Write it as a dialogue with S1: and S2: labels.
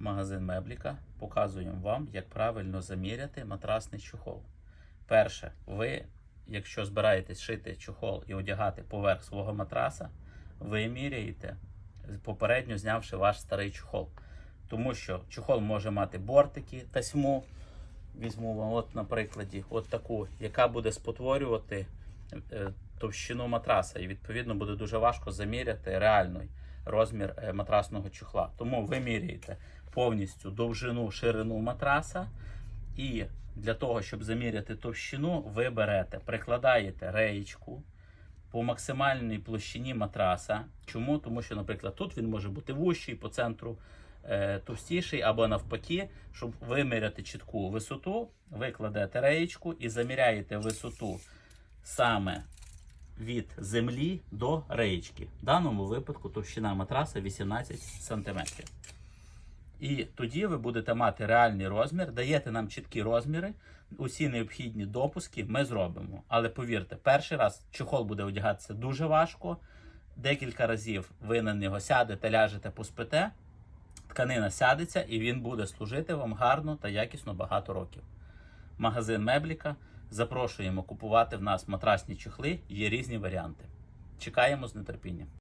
S1: магазин Мебліка. Показуємо вам, як правильно заміряти матрасний чохол. Перше, ви, якщо збираєтесь шити чохол і одягати поверх свого матраса, ви міряєте, попередньо знявши ваш старий чохол. Тому що чохол може мати бортики, тасьму. Візьму вам, от на прикладі, от таку, яка буде спотворювати е, товщину матраса. І відповідно буде дуже важко заміряти реальний розмір е, матрасного чохла. Тому ви міряєте повністю довжину, ширину матраса. І для того, щоб заміряти товщину, ви берете, прикладаєте реєчку по максимальній площині матраса. Чому? Тому що, наприклад, тут він може бути вущий по центру е, товстіший або навпаки, щоб виміряти чітку висоту, ви кладете реєчку і заміряєте висоту саме від землі до реєчки. В даному випадку товщина матраса 18 см. І тоді ви будете мати реальний розмір, даєте нам чіткі розміри, усі необхідні допуски ми зробимо. Але повірте, перший раз чохол буде одягатися дуже важко. Декілька разів ви на нього сядете, ляжете, поспите, тканина сядеться і він буде служити вам гарно та якісно багато років. Магазин Мебліка. Запрошуємо купувати в нас матрасні чехли. є різні варіанти. Чекаємо з нетерпінням.